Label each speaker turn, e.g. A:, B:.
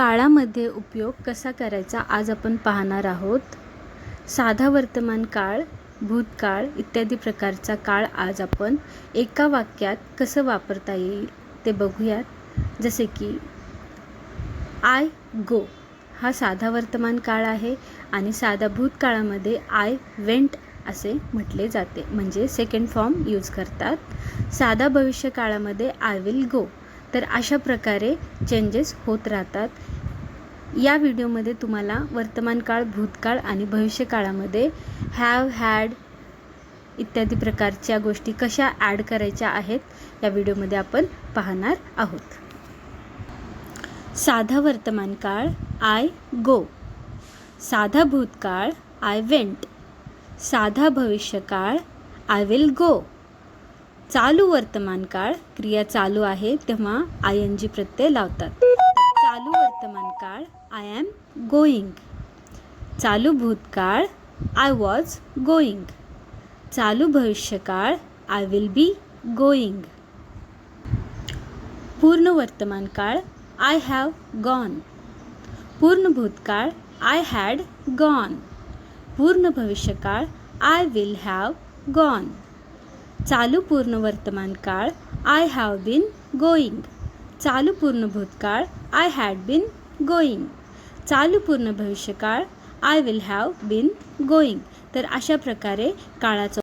A: काळामध्ये उपयोग कसा करायचा आज आपण पाहणार आहोत. साधा वर्तमान काळ भूतकाळ इत्यादी प्रकारचा काळ आज आपण एका वाक्यात कसं वापरता येईल ते बघूयात. जसे की आय गो हा साधा वर्तमान काळ आहे आणि साधा भूतकाळामध्ये आय वेंट असे म्हटले जाते म्हणजे सेकंड फॉर्म यूज करतात. साधा भविष्य काळामध्ये आय विल गो तर अशा प्रकारे चेंजेस होत राहतात. या व्हिडिओमध्ये तुम्हाला वर्तमान काळ भूतकाळ आणि भविष्यकाळामध्ये हॅव हॅड इत्यादी प्रकारच्या गोष्टी कशा ॲड करायच्या आहेत या व्हिडिओमध्ये आपण पाहणार आहोत. साधा वर्तमान काळ आय गो साधा भूतकाळ आय वेंट साधा भविष्यकाळ आय विल गो चालू वर्तमान काळ क्रिया चालू आहे तेव्हा आय एन जी प्रत्यय लावतात. चालू वर्तमान काळ आय एम गोईंग चालू भूतकाळ आय वॉज गोईंग चालू भविष्यकाळ आय विल बी गोईंग पूर्ण वर्तमान काळ आय हॅव गॉन. पूर्ण भूतकाळ आय हॅड गॉन. पूर्ण भविष्यकाळ आय विल हॅव गॉन. चालू पूर्ण वर्तमान काळ आय हॅव बीन गोईंग चालू पूर्ण भूतकाळ आय हॅड बीन गोईंग चालू पूर्ण भविष्यकाळ I will have been going तर अशा प्रकारे काळाचा